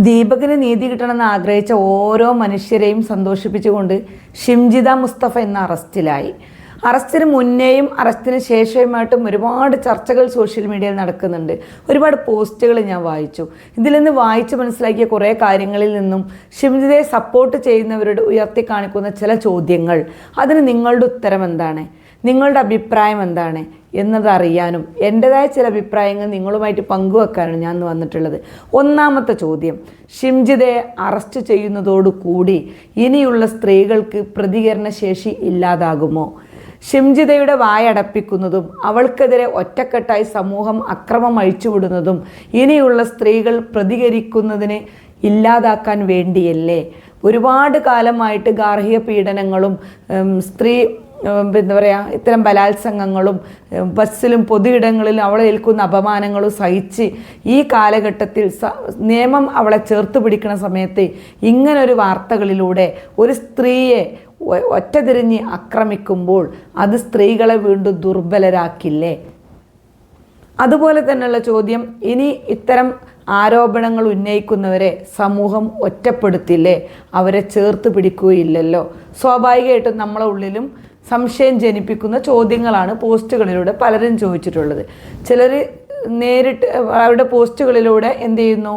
ദീപകിന് നീതി കിട്ടണമെന്ന് ആഗ്രഹിച്ച ഓരോ മനുഷ്യരെയും സന്തോഷിപ്പിച്ചുകൊണ്ട് ഷിംജിത മുസ്തഫ എന്ന അറസ്റ്റിലായി. അറസ്റ്റിന് മുന്നേയും അറസ്റ്റിന് ശേഷവുമായിട്ടും ഒരുപാട് ചർച്ചകൾ സോഷ്യൽ മീഡിയയിൽ നടക്കുന്നുണ്ട്. ഒരുപാട് പോസ്റ്റുകൾ ഞാൻ വായിച്ചു. ഇതിൽ നിന്ന് വായിച്ച് മനസ്സിലാക്കിയ കുറേ കാര്യങ്ങളിൽ നിന്നും ഷിംജിതയെ സപ്പോർട്ട് ചെയ്യുന്നവരോട് ഉയർത്തി കാണിക്കുന്ന ചില ചോദ്യങ്ങൾ. അതിന് നിങ്ങളുടെ ഉത്തരം എന്താണ്? നിങ്ങളുടെ അഭിപ്രായം എന്താണ്? എന്നത് അറിയാനും എന്റെതായ ചില അഭിപ്രായങ്ങൾ നിങ്ങളുമായിട്ട് പങ്കുവെക്കാനാണ് ഞാൻ വന്നിട്ടുള്ളത്. ഒന്നാമത്തെ ചോദ്യം ഷിംജിതയെ അറസ്റ്റ് ചെയ്യുന്നതോടുകൂടി ഇനിയുള്ള സ്ത്രീകൾക്ക് പ്രതികരണ ശേഷി ഇല്ലാതാകുമോ? ഷിംജിതയുടെ വായടപ്പിക്കുന്നതും അവൾക്കെതിരെ ഒറ്റക്കെട്ടായി സമൂഹം അക്രമം അഴിച്ചുവിടുന്നതും ഇനിയുള്ള സ്ത്രീകൾ പ്രതികരിക്കുന്നതിന് ഇല്ലാതാക്കാൻ വേണ്ടിയല്ലേ? ഒരുപാട് കാലമായിട്ട് ഗാർഹിക പീഡനങ്ങളും സ്ത്രീ എന്താ പറയുക ഇത്തരം ബലാത്സംഗങ്ങളും ബസ്സിലും പൊതുയിടങ്ങളിലും അവളെ ഏൽക്കുന്ന അപമാനങ്ങളും സഹിച്ച് ഈ കാലഘട്ടത്തിൽ നിയമം അവളെ ചേർത്ത് പിടിക്കുന്ന സമയത്ത് ഇങ്ങനൊരു വാർത്തകളിലൂടെ ഒരു സ്ത്രീയെ ഒറ്റതിരിഞ്ഞ് ആക്രമിക്കുമ്പോൾ അത് സ്ത്രീകളെ വീണ്ടും ദുർബലരാക്കില്ലേ? അതുപോലെ തന്നെയുള്ള ചോദ്യം ഇനി ഇത്തരം ആരോപണങ്ങൾ ഉന്നയിക്കുന്നവരെ സമൂഹം ഒറ്റപ്പെടുത്തില്ലേ? അവരെ ചേർത്ത് പിടിക്കുകയില്ലല്ലോ. സ്വാഭാവികമായിട്ടും നമ്മളെ ഉള്ളിലും സംശയം ജനിപ്പിക്കുന്ന ചോദ്യങ്ങളാണ് പോസ്റ്റുകളിലൂടെ പലരും ചോദിച്ചിട്ടുള്ളത്. ചിലർ നേരിട്ട് അവരുടെ പോസ്റ്റുകളിലൂടെ എന്ത് ചെയ്യുന്നു?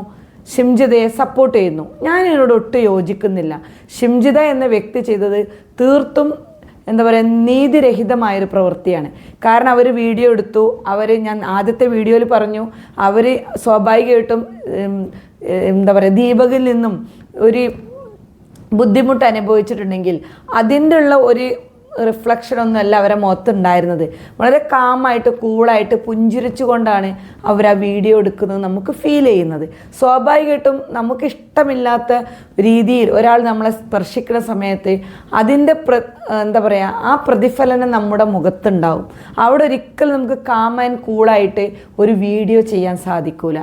ഷിംജിതയെ സപ്പോർട്ട് ചെയ്യുന്നു. ഞാൻ ഇതിനോട് ഒട്ടും യോജിക്കുന്നില്ല. ഷിംജിത എന്ന വ്യക്തി ചെയ്തത് തീർത്തും എന്താ പറയുക നീതിരഹിതമായൊരു പ്രവൃത്തിയാണ്. കാരണം അവർ വീഡിയോ എടുത്തു അവർ ഞാൻ ആദ്യത്തെ വീഡിയോയിൽ പറഞ്ഞു അവർ സ്വാഭാവികമായിട്ടും എന്താ പറയുക ദീപകിൽ നിന്നും ഒരു ബുദ്ധിമുട്ട് അനുഭവിച്ചിട്ടുണ്ടെങ്കിൽ അതിന്റെ ഉള്ള ഒരു റിഫ്ലക്ഷൻ ഒന്നുമല്ല അവരെ മുഖത്തുണ്ടായിരുന്നത്. വളരെ കാമായിട്ട് കൂളായിട്ട് പുഞ്ചിരിച്ചുകൊണ്ടാണ് അവർ ആ വീഡിയോ എടുക്കുന്നത് നമുക്ക് ഫീൽ ചെയ്യുന്നത്. സ്വാഭാവികമായിട്ടും നമുക്ക് ഇഷ്ടമില്ലാത്ത രീതിയിൽ ഒരാൾ നമ്മളെ സ്പർശിക്കുന്ന സമയത്ത് അതിന്റെ പ്ര എന്താ പറയുക ആ പ്രതിഫലനം നമ്മുടെ മുഖത്തുണ്ടാവും. അവിടെ ഒരിക്കലും നമുക്ക് കാം ആൻഡ് കൂളായിട്ട് ഒരു വീഡിയോ ചെയ്യാൻ സാധിക്കൂല.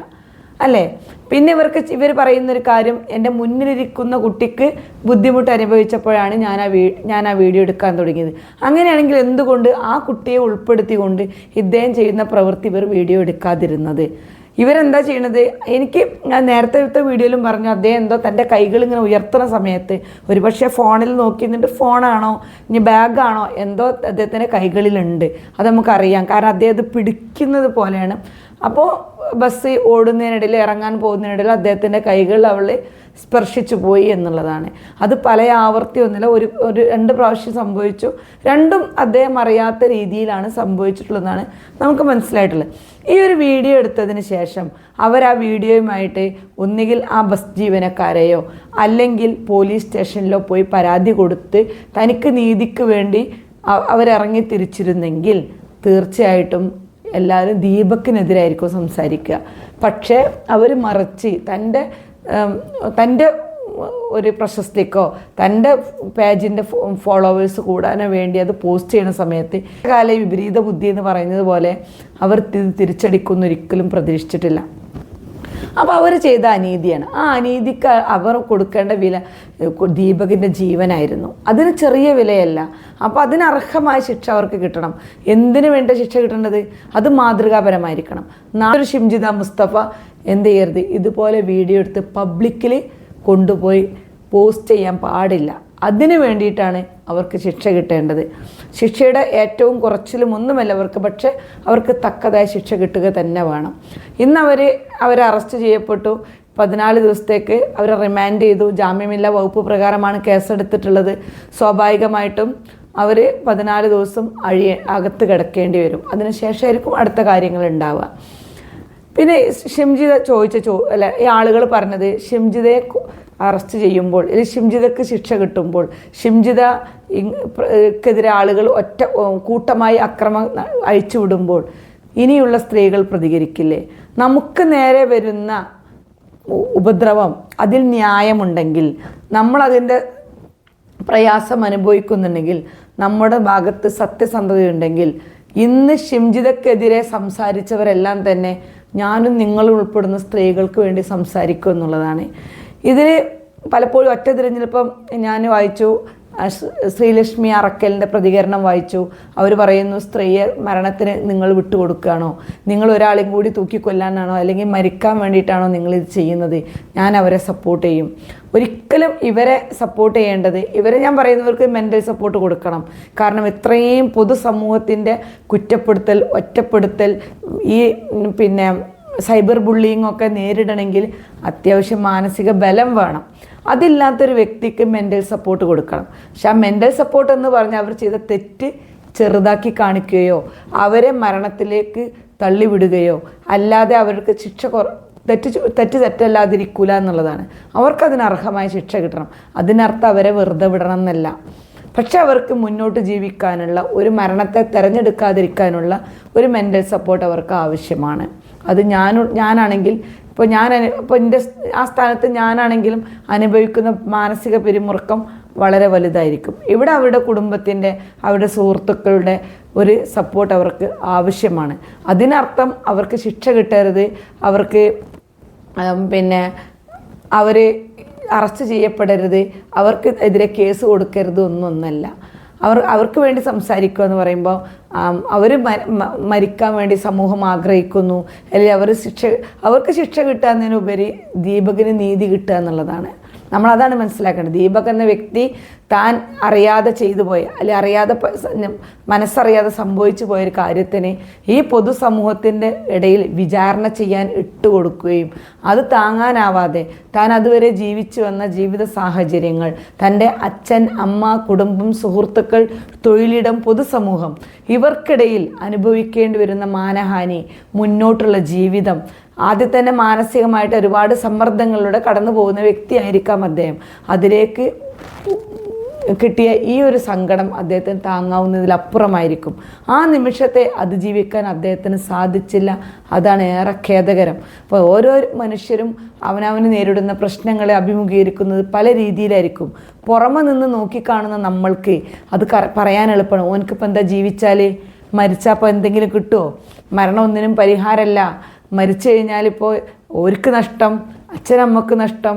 അല്ലേ? പിന്നെ ഇവർക്ക് ഇവർ പറയുന്നൊരു കാര്യം എന്റെ മുന്നിലിരിക്കുന്ന കുട്ടിക്ക് ബുദ്ധിമുട്ട് അനുഭവിച്ചപ്പോഴാണ് ഞാൻ ആ വീ ഞാൻ ആ വീഡിയോ എടുക്കാൻ തുടങ്ങിയത്. അങ്ങനെയാണെങ്കിൽ എന്തുകൊണ്ട് ആ കുട്ടിയെ ഉൾപ്പെടുത്തിക്കൊണ്ട് ഇദ്ദേഹം ചെയ്യുന്ന പ്രവൃത്തി ഇവർ വീഡിയോ എടുക്കാതിരുന്നത്? ഇവരെന്താ ചെയ്യണത്? എനിക്ക് ഞാൻ നേരത്തെ വീഡിയോയിലും പറഞ്ഞു അദ്ദേഹം എന്തോ തന്റെ കൈകൾ ഇങ്ങനെ ഉയർത്തുന്ന സമയത്ത് ഒരുപക്ഷെ ഫോണിൽ നോക്കി നിന്നിട്ട് ഫോണാണോ ഇനി ബാഗാണോ എന്തോ അദ്ദേഹത്തിന്റെ കൈകളിലുണ്ട്. അത് നമുക്കറിയാം. കാരണം അദ്ദേഹം അത് പിടിക്കുന്നത് പോലെയാണ്. അപ്പോൾ ബസ് ഓടുന്നതിനിടയിൽ ഇറങ്ങാൻ പോകുന്നതിനിടയിൽ അദ്ദേഹത്തിന്റെ കൈകൾ അവൾ സ്പർശിച്ചു പോയി എന്നുള്ളതാണ്. അത് പല ആവർത്തി ഒന്നില്ല. ഒരു ഒരു രണ്ട് പ്രാവശ്യം സംഭവിച്ചു. രണ്ടും അദ്ദേഹം അറിയാത്ത രീതിയിലാണ് സംഭവിച്ചിട്ടുള്ളതാണ് നമുക്ക് മനസ്സിലായിട്ടുള്ളത്. ഈ ഒരു വീഡിയോ എടുത്തതിന് ശേഷം അവർ ആ വീഡിയോയുമായിട്ട് ഒന്നുകിൽ ആ ബസ് ജീവനക്കാരെയോ അല്ലെങ്കിൽ പോലീസ് സ്റ്റേഷനിലോ പോയി പരാതി കൊടുത്ത് തനിക്ക് നീതിക്ക് വേണ്ടി അവരിറങ്ങി തിരിച്ചിരുന്നെങ്കിൽ തീർച്ചയായിട്ടും എല്ലാവരും ദീപക്കിനെതിരായിരിക്കും സംസാരിക്കുക. പക്ഷേ അവർ മറിച്ച് തന്റെ തന്റെ ഒരു പ്രശസ്തിക്കോ തന്റെ പേജിന്റെ ഫോളോവേഴ്സ് കൂടാനോ വേണ്ടി അത് പോസ്റ്റ് ചെയ്യുന്ന സമയത്ത് കാല വിപരീത ബുദ്ധി എന്ന് പറയുന്നത് പോലെ അവർ ഇത് തിരിച്ചടിക്കുന്ന ഒരിക്കലും പ്രതീക്ഷിച്ചിട്ടില്ല. അപ്പോൾ അവർ ചെയ്ത അനീതിയാണ്. ആ അനീതിക്ക് അവർ കൊടുക്കേണ്ട വില ദീപകിന്റെ ജീവനായിരുന്നു. അതിന് ചെറിയ വിലയല്ല. അപ്പോൾ അതിനർഹമായ ശിക്ഷ അവർക്ക് കിട്ടണം. എന്തിനു വേണ്ട ശിക്ഷ കിട്ടേണ്ടത് അത് മാതൃകാപരമായിരിക്കണം. നാളൊരു ഷിംജിത മുസ്തഫ എന്ത് ചെയ്യരുത്? ഇതുപോലെ വീഡിയോ എടുത്ത് പബ്ലിക്കിൽ കൊണ്ടുപോയി പോസ്റ്റ് ചെയ്യാൻ പാടില്ല. അതിന് വേണ്ടിയിട്ടാണ് അവർക്ക് ശിക്ഷ കിട്ടേണ്ടത്. ശിക്ഷയുടെ ഏറ്റവും കുറച്ചിലും ഒന്നുമല്ല അവർക്ക് പക്ഷേ അവർക്ക് തക്കതായ ശിക്ഷ കിട്ടുക തന്നെ വേണം. ഇന്ന് അവർ അവർ അറസ്റ്റ് ചെയ്യപ്പെട്ടു. പതിനാല് ദിവസത്തേക്ക് അവരെ റിമാൻഡ് ചെയ്തു. ജാമ്യമില്ല വകുപ്പ് പ്രകാരമാണ് കേസെടുത്തിട്ടുള്ളത്. സ്വാഭാവികമായിട്ടും അവർ പതിനാല് ദിവസം അഴിയ അകത്ത് കിടക്കേണ്ടി വരും. അതിനുശേഷമായിരിക്കും അടുത്ത കാര്യങ്ങൾ ഉണ്ടാവുക. പിന്നെ ഷിംജിത ചോദിച്ച ചോ അല്ല ഈ ആളുകൾ പറഞ്ഞത് ഷിംജിതയെ അറസ്റ്റ് ചെയ്യുമ്പോൾ അല്ലെങ്കിൽ ഷിംജിതക്ക് ശിക്ഷ കിട്ടുമ്പോൾ ഷിംജിത ക്കെതിരെ ആളുകൾ ഒറ്റ കൂട്ടമായി അക്രമം അയച്ചുവിടുമ്പോൾ ഇനിയുള്ള സ്ത്രീകൾ പ്രതികരിക്കില്ലേ? നമുക്ക് നേരെ വരുന്ന ഉപദ്രവം അതിൽ ന്യായമുണ്ടെങ്കിൽ നമ്മളതിന്റെ പ്രയാസം അനുഭവിക്കുന്നുണ്ടെങ്കിൽ നമ്മുടെ ഭാഗത്ത് സത്യസന്ധതയുണ്ടെങ്കിൽ ഇന്ന് ഷിംജിതക്കെതിരെ സംസാരിച്ചവരെല്ലാം തന്നെ ഞാനും നിങ്ങളും ഉൾപ്പെടുന്ന സ്ത്രീകൾക്ക് വേണ്ടി സംസാരിക്കും എന്നുള്ളതാണ്. ഇതിൽ പലപ്പോഴും ഒറ്റ തിരഞ്ഞെടുപ്പം ഞാൻ വായിച്ചു. ശ്രീലക്ഷ്മി അറക്കലിന്റെ പ്രതികരണം വായിച്ചു. അവർ പറയുന്നു സ്ത്രീയെ മരണത്തിന് നിങ്ങൾ വിട്ടുകൊടുക്കുകയാണോ? നിങ്ങൾ ഒരാളെയും കൂടി തൂക്കിക്കൊല്ലാനാണോ? അല്ലെങ്കിൽ മരിക്കാൻ വേണ്ടിയിട്ടാണോ നിങ്ങൾ ഇത് ചെയ്യുന്നത്? ഞാൻ അവരെ സപ്പോർട്ട് ചെയ്യും. ഒരിക്കലും ഇവരെ സപ്പോർട്ട് ചെയ്യേണ്ടത് ഇവരെ ഞാൻ പറയുന്നവർക്ക് മെന്റൽ സപ്പോർട്ട് കൊടുക്കണം. കാരണം ഇത്രയും പൊതുസമൂഹത്തിന്റെ കുറ്റപ്പെടുത്തൽ ഒറ്റപ്പെടുത്തൽ ഈ പിന്നെ സൈബർ ബുള്ളിങ് ഒക്കെ നേരിടണമെങ്കിൽ അത്യാവശ്യം മാനസിക ബലം വേണം. അതില്ലാത്തൊരു വ്യക്തിക്ക് മെന്റൽ സപ്പോർട്ട് കൊടുക്കണം. പക്ഷെ ആ മെന്റൽ സപ്പോർട്ട് എന്ന് പറഞ്ഞാൽ അവർ ചെയ്ത തെറ്റ് ചെറുതാക്കി കാണിക്കുകയോ അവരെ മരണത്തിലേക്ക് തള്ളിവിടുകയോ അല്ലാതെ അവർക്ക് ശിക്ഷ തെറ്റ് തെറ്റ് തെറ്റല്ലാതിരിക്കൂല എന്നുള്ളതാണ്. അവർക്കതിന് അർഹമായ ശിക്ഷ കിട്ടണം. അതിനർത്ഥം അവരെ വെറുതെ വിടണം എന്നല്ല. പക്ഷെ അവർക്ക് മുന്നോട്ട് ജീവിക്കാനുള്ള ഒരു മരണത്തെ തിരഞ്ഞെടുക്കാതിരിക്കാനുള്ള ഒരു മെന്റൽ സപ്പോർട്ട് അവർക്ക് ആവശ്യമാണ്. അത് ഞാൻ ഞാനാണെങ്കിൽ ഇപ്പോൾ ഞാൻ ഇപ്പോൾ എന്റെ ആ സ്ഥാനത്ത് ഞാനാണെങ്കിലും അനുഭവിക്കുന്ന മാനസിക പിരിമുറുക്കം വളരെ വലുതായിരിക്കും. ഇവിടെ അവരുടെ കുടുംബത്തിന്റെ അവരുടെ സുഹൃത്തുക്കളുടെ ഒരു സപ്പോർട്ട് അവർക്ക് ആവശ്യമാണ്. അതിനർത്ഥം അവർക്ക് ശിക്ഷ കിട്ടരുത്. അവർക്ക് പിന്നെ അവർ അറസ്റ്റ് ചെയ്യപ്പെടരുത്. അവർക്ക് എതിരെ കേസ് കൊടുക്കരുത് ഒന്നൊന്നല്ല അവർ അവർക്ക് വേണ്ടി സംസാരിക്കുക എന്ന് പറയുമ്പോൾ അവർ മരിക്കാൻ വേണ്ടി സമൂഹം ആഗ്രഹിക്കുന്നു. അല്ലെങ്കിൽ അവർ ശിക്ഷ അവർക്ക് ശിക്ഷ കിട്ടാന്നതിനുപരി ദീപകിന് നീതി കിട്ടുക എന്നുള്ളതാണ്. നമ്മളതാണ് മനസ്സിലാക്കേണ്ടത്. ദീപക് എന്ന വ്യക്തി താൻ അറിയാതെ ചെയ്തു പോയ അല്ലെ അറിയാതെ മനസ്സറിയാതെ സംഭവിച്ചു പോയൊരു കാര്യത്തിന് ഈ പൊതുസമൂഹത്തിന്റെ ഇടയിൽ വിചാരണ ചെയ്യാൻ ഇട്ടുകൊടുക്കുകയും അത് താങ്ങാനാവാതെ താൻ അതുവരെ ജീവിച്ചു വന്ന ജീവിത സാഹചര്യങ്ങൾ തന്റെ അച്ഛൻ അമ്മ കുടുംബം സുഹൃത്തുക്കൾ തൊഴിലിടം പൊതുസമൂഹം ഇവർക്കിടയിൽ അനുഭവിക്കേണ്ടി വരുന്ന മാനഹാനി മുന്നോട്ടുള്ള ജീവിതം ആദ്യം തന്നെ മാനസികമായിട്ട് ഒരുപാട് സമ്മർദ്ദങ്ങളിലൂടെ കടന്നു പോകുന്ന വ്യക്തിയായിരിക്കാം അദ്ദേഹം. അതിലേക്ക് കിട്ടിയ ഈ ഒരു സങ്കടം അദ്ദേഹത്തിന് താങ്ങാവുന്നതിലപ്പുറമായിരിക്കും. ആ നിമിഷത്തെ അതിജീവിക്കാൻ അദ്ദേഹത്തിന് സാധിച്ചില്ല. അതാണ് ഏറെ ഖേദകരം. അപ്പോൾ ഓരോ മനുഷ്യരും അവനവന് നേരിടുന്ന പ്രശ്നങ്ങളെ അഭിമുഖീകരിക്കുന്നത് പല രീതിയിലായിരിക്കും. പുറമെ നിന്ന് നോക്കിക്കാണുന്ന നമ്മൾക്ക് അത് പറയാൻ എളുപ്പമാണ്. ഓനക്കിപ്പോൾ എന്താ ജീവിച്ചാൽ മരിച്ചാൽ അപ്പോൾ എന്തെങ്കിലും കിട്ടുമോ മരണം ഒന്നിനും പരിഹാരമല്ല. മരിച്ചു കഴിഞ്ഞാൽ കഴിഞ്ഞാലിപ്പോൾ ഓർക്ക് നഷ്ടം അച്ഛനമ്മക്ക് നഷ്ടം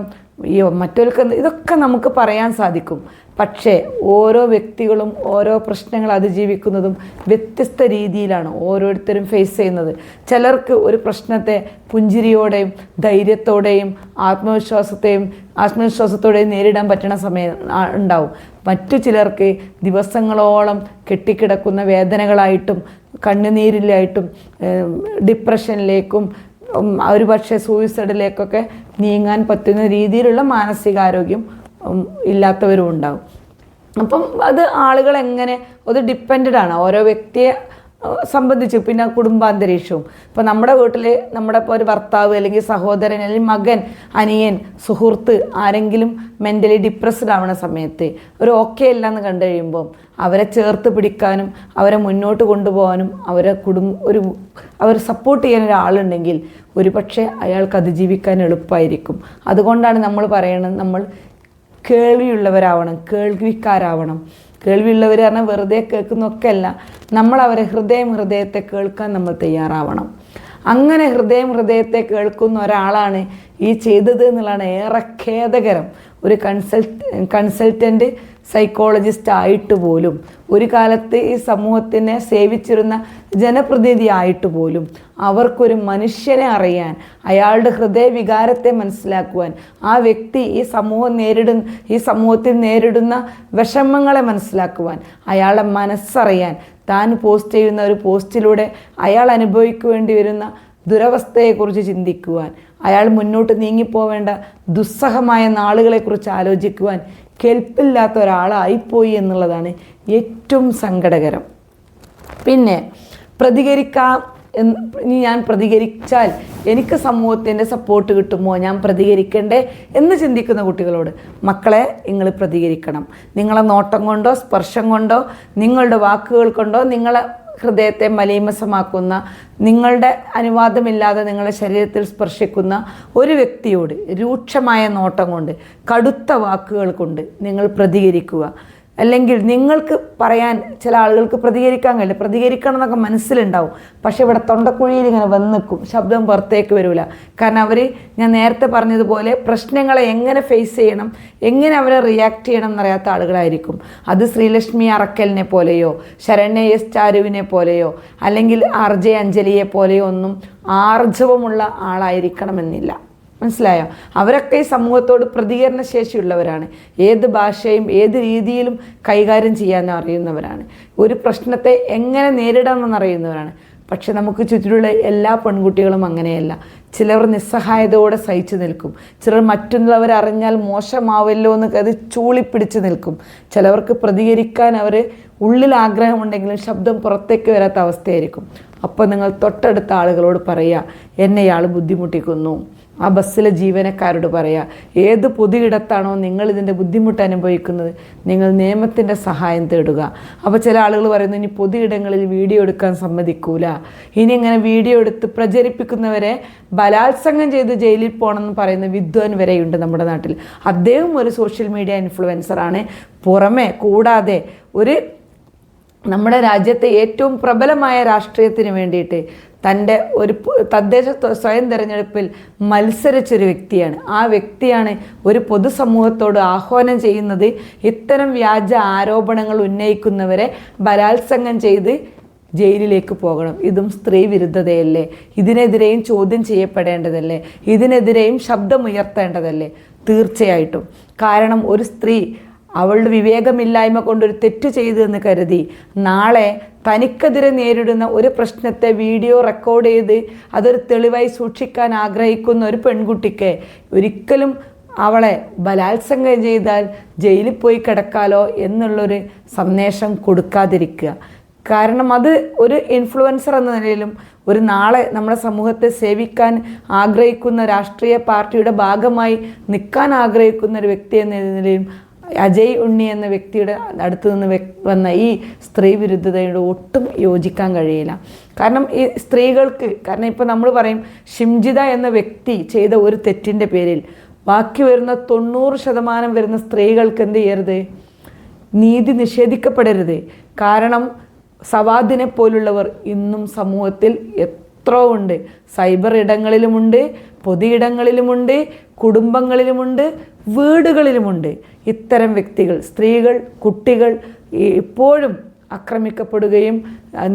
ഈ മറ്റവർക്ക് ഇതൊക്കെ നമുക്ക് പറയാൻ സാധിക്കും. പക്ഷേ ഓരോ വ്യക്തികളും ഓരോ പ്രശ്നങ്ങൾ അതിജീവിക്കുന്നതും വ്യത്യസ്ത രീതിയിലാണ് ഓരോരുത്തരും ഫേസ് ചെയ്യുന്നത്. ചിലർക്ക് ഒരു പ്രശ്നത്തെ പുഞ്ചിരിയോടെയും ധൈര്യത്തോടെയും ആത്മവിശ്വാസത്തെയും ആത്മവിശ്വാസത്തോടെയും നേരിടാൻ പറ്റുന്ന സമയം ഉണ്ടാവും. മറ്റു ചിലർക്ക് ദിവസങ്ങളോളം കെട്ടിക്കിടക്കുന്ന വേദനകളായിട്ടും കണ്ണുനീരിലായിട്ടും ഡിപ്രഷനിലേക്കും ഒരുപക്ഷെ സൂയിസൈഡിലേക്കൊക്കെ നീങ്ങാൻ പറ്റുന്ന രീതിയിലുള്ള മാനസികാരോഗ്യം ഇല്ലാത്തവരും ഉണ്ടാവും. അപ്പം അത് ആളുകൾ എങ്ങനെ അത് ഡിപ്പെൻഡ് ആണ്. ഓരോ വ്യക്തിയെ സംബന്ധിച്ച് പിന്നെ കുടുംബാന്തരീക്ഷവും. ഇപ്പോൾ നമ്മുടെ വീട്ടിൽ നമ്മുടെ ഇപ്പോൾ ഒരു ഭർത്താവ് അല്ലെങ്കിൽ സഹോദരൻ അല്ലെങ്കിൽ മകൻ അനിയൻ സുഹൃത്ത് ആരെങ്കിലും മെന്റലി ഡിപ്രസ്ഡ് ആവുന്ന സമയത്ത് ഒരു ഓക്കെ അല്ലെന്ന് കണ്ടു കഴിയുമ്പോൾ അവരെ ചേർത്ത് പിടിക്കാനും അവരെ മുന്നോട്ട് കൊണ്ടുപോകാനും അവരെ കുടുംബ ഒരു അവർ സപ്പോർട്ട് ചെയ്യാൻ ഒരാളുണ്ടെങ്കിൽ ഒരുപക്ഷെ അയാൾക്ക് അതിജീവിക്കാൻ എളുപ്പമായിരിക്കും അതുകൊണ്ടാണ് നമ്മൾ പറയുന്നത് നമ്മൾ കേൾവിയുള്ളവരാവണം കേൾവിക്കാരാവണം. കേൾവിയുള്ളവർ പറഞ്ഞാൽ വെറുതെ കേൾക്കുന്നൊക്കെ അല്ല നമ്മൾ അവരെ ഹൃദയം ഹൃദയത്തെ കേൾക്കാൻ നമ്മൾ തയ്യാറാവണം. അങ്ങനെ ഹൃദയം ഹൃദയത്തെ കേൾക്കുന്ന ഒരാളാണ് ഈ ചെയ്തത് എന്നുള്ളതാണ് ഏറെ ഖേദകരം. ഒരു കൺസൾട്ട് കൺസൾട്ടന്റ് സൈക്കോളജിസ്റ്റ് ആയിട്ട് പോലും ഒരു കാലത്ത് ഈ സമൂഹത്തിനെ സേവിച്ചിരുന്ന ജനപ്രതിനിധി ആയിട്ട് പോലും അവർക്കൊരു മനുഷ്യനെ അറിയാൻ അയാളുടെ ഹൃദയവികാരത്തെ മനസ്സിലാക്കുവാൻ ആ വ്യക്തി ഈ സമൂഹം നേരിടുന്ന ഈ സമൂഹത്തിൽ നേരിടുന്ന വിഷമങ്ങളെ മനസ്സിലാക്കുവാൻ അയാളെ മനസ്സറിയാൻ താൻ പോസ്റ്റ് ചെയ്യുന്ന ഒരു പോസ്റ്റിലൂടെ അയാൾ അനുഭവിക്കേണ്ടി വരുന്ന ദുരവസ്ഥയെക്കുറിച്ച് ചിന്തിക്കുവാൻ അയാൾ മുന്നോട്ട് നീങ്ങിപ്പോവേണ്ട ദുസ്സഹമായ നാളുകളെക്കുറിച്ച് ആലോചിക്കുവാൻ കെൽപ്പില്ലാത്ത ഒരാളായിപ്പോയി എന്നുള്ളതാണ് ഏറ്റവും സങ്കടകരം. പിന്നെ പ്രതികരിക്കാം എന്ന് ഇനി ഞാൻ പ്രതികരിച്ചാൽ എനിക്ക് സമൂഹത്തിന്റെ സപ്പോർട്ട് കിട്ടുമോ? ഞാൻ പ്രതികരിക്കണ്ടേ എന്ന് ചിന്തിക്കുന്ന കുട്ടികളോട് മക്കളെ നിങ്ങൾ പ്രതികരിക്കണം. നിങ്ങളെ നോട്ടം കൊണ്ടോ സ്പർശം കൊണ്ടോ നിങ്ങളുടെ വാക്കുകൾ കൊണ്ടോ നിങ്ങളെ ഹൃദയത്തെ മലീമസമാക്കുന്ന നിങ്ങളുടെ അനുവാദമില്ലാതെ നിങ്ങളുടെ ശരീരത്തിൽ സ്പർശിക്കുന്ന ഒരു വ്യക്തിയോട് രൂക്ഷമായ നോട്ടം കൊണ്ട് കടുത്ത വാക്കുകൾ കൊണ്ട് നിങ്ങൾ പ്രതികരിക്കുക. അല്ലെങ്കിൽ നിങ്ങൾക്ക് പറയാൻ ചില ആളുകൾക്ക് പ്രതികരിക്കാൻ കഴിയില്ല. പ്രതികരിക്കണം എന്നൊക്കെ മനസ്സിലുണ്ടാവും. പക്ഷെ ഇവിടെ തൊണ്ടക്കുഴിയിൽ ഇങ്ങനെ വന്ന് നിൽക്കും. ശബ്ദം പുറത്തേക്ക് വരില്ല കാരണം അവർ ഞാൻ നേരത്തെ പറഞ്ഞതുപോലെ പ്രശ്നങ്ങളെ എങ്ങനെ ഫേസ് ചെയ്യണം എങ്ങനെ അവരെ റിയാക്ട് ചെയ്യണം എന്നറിയാത്ത ആളുകളായിരിക്കും. അത് ശ്രീലക്ഷ്മി അറക്കലിനെ പോലെയോ ശരണ്യ എസ് ചാരുവിനെ പോലെയോ അല്ലെങ്കിൽ ആർ ജെ അഞ്ജലിയെ പോലെയോ ഒന്നും ആർജവമുള്ള ആളായിരിക്കണമെന്നില്ല. മനസ്സിലായോ? അവരൊക്കെ ഈ സമൂഹത്തോട് പ്രതികരണ ശേഷിയുള്ളവരാണ്. ഏത് ഭാഷയും ഏത് രീതിയിലും കൈകാര്യം ചെയ്യാൻ അറിയുന്നവരാണ്. ഒരു പ്രശ്നത്തെ എങ്ങനെ നേരിടണമെന്ന് അറിയുന്നവരാണ്. പക്ഷെ നമുക്ക് ചുറ്റിലുള്ള എല്ലാ പെൺകുട്ടികളും അങ്ങനെയല്ല. ചിലർ നിസ്സഹായതയോടെ സഹിച്ചു നിൽക്കും. ചിലർ മറ്റുള്ളവർ അറിഞ്ഞാൽ മോശമാവല്ലോ എന്ന് കരുതി ചൂളിപ്പിടിച്ച് നിൽക്കും. ചിലവർക്ക് പ്രതികരിക്കാൻ അവർ ഉള്ളിൽ ആഗ്രഹമുണ്ടെങ്കിലും ശബ്ദം പുറത്തേക്ക് വരാത്ത അവസ്ഥയായിരിക്കും. അപ്പോൾ നിങ്ങൾ തൊട്ടടുത്ത ആളുകളോട് പറയുക എന്നെ ബുദ്ധിമുട്ടിക്കുന്നു. ആ ബസ്സിലെ ജീവനക്കാരോട് പറയുക ഏത് പൊതുയിടത്താണോ നിങ്ങൾ ഇതിന്റെ ബുദ്ധിമുട്ട് അനുഭവിക്കുന്നത് നിങ്ങൾ നിയമത്തിന്റെ സഹായം തേടുക. അപ്പോൾ ചില ആളുകൾ പറയുന്നു ഇനി പൊതുയിടങ്ങളിൽ വീഡിയോ എടുക്കാൻ സമ്മതിക്കൂല. ഇനി ഇങ്ങനെ വീഡിയോ എടുത്ത് പ്രചരിപ്പിക്കുന്നവരെ ബലാത്സംഗം ചെയ്ത് ജയിലിൽ പോകണമെന്ന് പറയുന്ന വിദ്വാൻ വരെയുണ്ട് നമ്മുടെ നാട്ടിൽ. അദ്ദേഹം ഒരു സോഷ്യൽ മീഡിയ ഇൻഫ്ലുവൻസറാണ് പുറമെ കൂടാതെ ഒരു നമ്മുടെ രാജ്യത്തെ ഏറ്റവും പ്രബലമായ രാഷ്ട്രീയത്തിന് വേണ്ടിയിട്ട് തന്റെ ഒരു തദ്ദേശ സ്വയം തിരഞ്ഞെടുപ്പിൽ മത്സരിച്ചൊരു വ്യക്തിയാണ്. ആ വ്യക്തിയാണ് ഒരു പൊതുസമൂഹത്തോട് ആഹ്വാനം ചെയ്യുന്നത് ഇത്തരം വ്യാജ ആരോപണങ്ങൾ ഉന്നയിക്കുന്നവരെ ബലാത്സംഗം ചെയ്ത് ജയിലിലേക്ക് പോകണം. ഇതും സ്ത്രീ വിരുദ്ധതയല്ലേ? ഇതിനെതിരെയും ചോദ്യം ചെയ്യപ്പെടേണ്ടതല്ലേ? ഇതിനെതിരെയും ശബ്ദമുയർത്തേണ്ടതല്ലേ? തീർച്ചയായിട്ടും. കാരണം ഒരു സ്ത്രീ അവളുടെ വിവേകമില്ലായ്മ കൊണ്ടൊരു തെറ്റ് ചെയ്തു എന്ന് കരുതി. നാളെ തനിക്കെതിരെ നേരിടുന്ന ഒരു പ്രശ്നത്തെ വീഡിയോ റെക്കോർഡ് ചെയ്ത് അതൊരു തെളിവായി സൂക്ഷിക്കാൻ ആഗ്രഹിക്കുന്ന ഒരു പെൺകുട്ടിക്ക് ഒരിക്കലും അവളെ ബലാത്സംഗം ചെയ്താൽ ജയിലിൽ പോയി കിടക്കാലോ എന്നുള്ളൊരു സന്ദേശം കൊടുക്കാതിരിക്കുക. കാരണം അത് ഒരു ഇൻഫ്ലുവൻസർ എന്ന നിലയിലും ഒരു നാളെ നമ്മുടെ സമൂഹത്തെ സേവിക്കാൻ ആഗ്രഹിക്കുന്ന രാഷ്ട്രീയ പാർട്ടിയുടെ ഭാഗമായി നിൽക്കാൻ ആഗ്രഹിക്കുന്ന ഒരു വ്യക്തി എന്ന നിലയിലും അജയ് ഉണ്ണി എന്ന വ്യക്തിയുടെ അടുത്ത് നിന്ന് വന്ന ഈ സ്ത്രീ വിരുദ്ധതയോട് ഒട്ടും യോജിക്കാൻ കഴിയില്ല. കാരണം ഈ സ്ത്രീകൾക്ക് കാരണം ഇപ്പോൾ നമ്മൾ പറയും ഷിംജിത എന്ന വ്യക്തി ചെയ്ത ഒരു തെറ്റിന്റെ പേരിൽ ബാക്കി വരുന്ന തൊണ്ണൂറ് ശതമാനം വരുന്ന സ്ത്രീകൾക്ക് എന്ത് ചെയ്യരുത്? നീതി നിഷേധിക്കപ്പെടരുത്. കാരണം സവാദിനെ പോലുള്ളവർ ഇന്നും സമൂഹത്തിൽ എത്രയോ ഉണ്ട്. സൈബർ ഇടങ്ങളിലുമുണ്ട് പൊതുയിടങ്ങളിലുമുണ്ട് കുടുംബങ്ങളിലുമുണ്ട് വീടുകളിലുമുണ്ട്. ഇത്തരം വ്യക്തികൾ സ്ത്രീകൾ കുട്ടികൾ ഇപ്പോഴും ആക്രമിക്കപ്പെടുകയും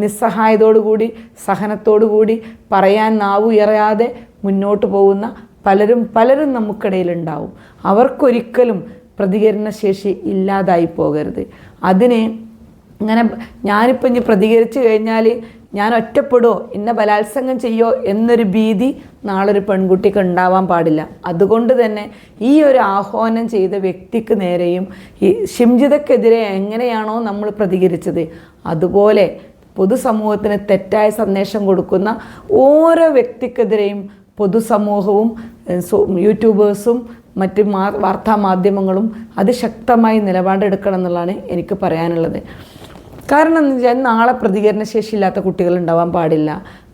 നിസ്സഹായതോടുകൂടി സഹനത്തോടുകൂടി പറയാൻ നാവുയറാതെ മുന്നോട്ട് പോകുന്ന പലരും പലരും നമുക്കിടയിലുണ്ടാവും. അവർക്കൊരിക്കലും പ്രതികരണശേഷി ഇല്ലാതായി പോകരുത്. അതിന് ഇങ്ങനെ ഞാനിപ്പോൾ ഇനി പ്രതികരിച്ചു കഴിഞ്ഞാൽ ഞാൻ ഒറ്റപ്പെടുമോ എന്നെ ബലാത്സംഗം ചെയ്യോ? എന്നൊരു ഭീതി നാളൊരു പെൺകുട്ടിക്ക് ഉണ്ടാവാൻ പാടില്ല. അതുകൊണ്ട് തന്നെ ഈ ഒരു ആഹ്വാനം ചെയ്ത വ്യക്തിക്ക് നേരെയും ഈ ഷിംജിതക്കെതിരെ എങ്ങനെയാണോ നമ്മൾ പ്രതികരിച്ചത്. അതുപോലെ പൊതുസമൂഹത്തിന് തെറ്റായ സന്ദേശം കൊടുക്കുന്ന ഓരോ വ്യക്തിക്കെതിരെയും പൊതുസമൂഹവും യൂട്യൂബേഴ്സും മറ്റ് മാ വാർത്താ മാധ്യമങ്ങളും അതിശക്തമായി നിലപാടെടുക്കണം എന്നുള്ളതാണ് എനിക്ക് പറയാനുള്ളത്. കാരണം എന്ന് വെച്ചാൽ നാളെ പ്രതികരണശേഷി ഇല്ലാത്ത കുട്ടികൾ ഉണ്ടാവാൻ പാടില്ല.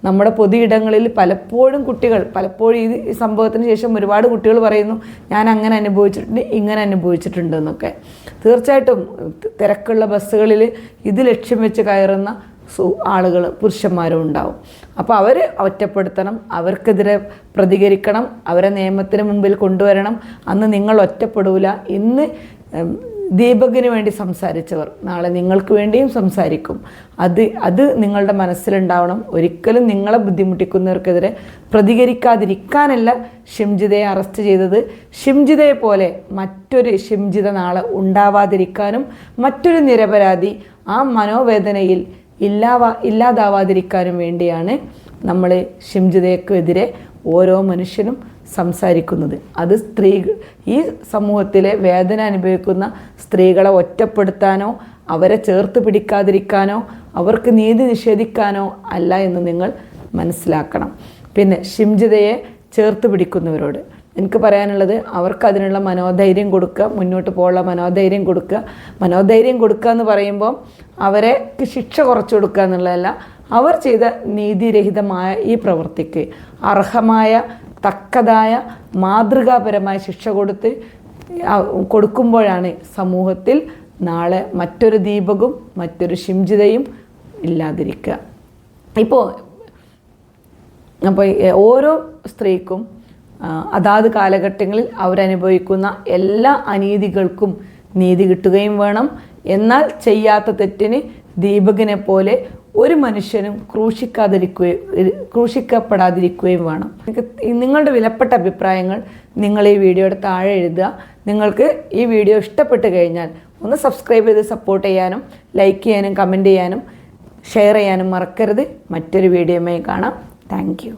നമ്മുടെ പൊതുയിടങ്ങളിൽ പലപ്പോഴും കുട്ടികൾ പലപ്പോഴും ഈ സംഭവത്തിന് ശേഷം ഒരുപാട് കുട്ടികൾ പറയുന്നു ഞാൻ അങ്ങനെ അനുഭവിച്ചിട്ടുണ്ട് ഇങ്ങനെ അനുഭവിച്ചിട്ടുണ്ട് എന്നൊക്കെ. തീർച്ചയായിട്ടും തിരക്കുള്ള ബസ്സുകളിൽ ഇത് ലക്ഷ്യം വെച്ച് കയറുന്ന ആളുകൾ പുരുഷന്മാരും ഉണ്ടാവും. അപ്പോൾ അവർ ഒറ്റപ്പെടുത്തണം അവർക്കെതിരെ പ്രതികരിക്കണം അവരെ നിയമത്തിന് മുമ്പിൽ കൊണ്ടുവരണം. അന്ന് നിങ്ങൾ ഒറ്റപ്പെടൂല. ഇന്ന് ദീപകിന് വേണ്ടി സംസാരിച്ചവർ നാളെ നിങ്ങൾക്ക് വേണ്ടിയും സംസാരിക്കും. അത് അത് നിങ്ങളുടെ മനസ്സിലുണ്ടാവണം. ഒരിക്കലും നിങ്ങളെ ബുദ്ധിമുട്ടിക്കുന്നവർക്കെതിരെ പ്രതികരിക്കാതിരിക്കാനല്ല ഷിംജിതയെ അറസ്റ്റ് ചെയ്തത്. ഷിംജിതയെ പോലെ മറ്റൊരു ഷിംജിത നാളെ ഉണ്ടാവാതിരിക്കാനും മറ്റൊരു നിരപരാധി ആ മനോവേദനയിൽ ഇല്ലാവാ ഇല്ലാതാവാതിരിക്കാനും വേണ്ടിയാണ് നമ്മൾ ഷിംജിതയ്ക്കെതിരെ ഓരോ മനുഷ്യനും സംസാരിക്കുന്നത്. അത് സ്ത്രീ ഈ സമൂഹത്തിലെ വേദന അനുഭവിക്കുന്ന സ്ത്രീകളെ ഒറ്റപ്പെടുത്താനോ അവരെ ചേർത്ത് പിടിക്കാതിരിക്കാനോ അവർക്ക് നീതി നിഷേധിക്കാനോ അല്ല എന്ന് നിങ്ങൾ മനസ്സിലാക്കണം. പിന്നെ ഷിംജിതയെ ചേർത്ത് പിടിക്കുന്നവരോട്. എനിക്ക് പറയാനുള്ളത് അവർക്ക് അതിനുള്ള മനോധൈര്യം കൊടുക്കുക മുന്നോട്ട് പോകാനുള്ള മനോധൈര്യം കൊടുക്കുക. മനോധൈര്യം കൊടുക്കുക എന്ന് പറയുമ്പോൾ അവരെ ശിക്ഷ കുറച്ചു കൊടുക്കുക എന്നുള്ളതല്ല അവർ ചെയ്ത നീതിരഹിതമായ ഈ പ്രവൃത്തിക്ക് അർഹമായ തക്കതായ മാതൃകാപരമായ ശിക്ഷ കൊടുത്ത് കൊടുക്കുമ്പോഴാണ് സമൂഹത്തിൽ നാളെ മറ്റൊരു ദീപകും മറ്റൊരു ഷിംജിതയും ഇല്ലാതിരിക്കുക. ഇപ്പോൾ അപ്പോൾ ഓരോ സ്ത്രീക്കും അതാത് കാലഘട്ടങ്ങളിൽ അവരനുഭവിക്കുന്ന എല്ലാ അനീതികൾക്കും നീതി കിട്ടുകയും വേണം. എന്നാൽ ചെയ്യാത്ത തെറ്റിന് ദീപകിനെ പോലെ ഒരു മനുഷ്യനും ക്രൂശിക്കാതിരിക്കുകയും ക്രൂശിക്കപ്പെടാതിരിക്കുകയും വേണം. നിങ്ങളുടെ വിലപ്പെട്ട അഭിപ്രായങ്ങൾ നിങ്ങൾ ഈ വീഡിയോയുടെ താഴെ എഴുതുക. നിങ്ങൾക്ക് ഈ വീഡിയോ ഇഷ്ടപ്പെട്ട് കഴിഞ്ഞാൽ ഒന്ന് സബ്സ്ക്രൈബ് ചെയ്ത് സപ്പോർട്ട് ചെയ്യാനും ലൈക്ക് ചെയ്യാനും കമന്റ് ചെയ്യാനും ഷെയർ ചെയ്യാനും മറക്കരുത്. മറ്റൊരു വീഡിയോയുമായി കാണാം. താങ്ക്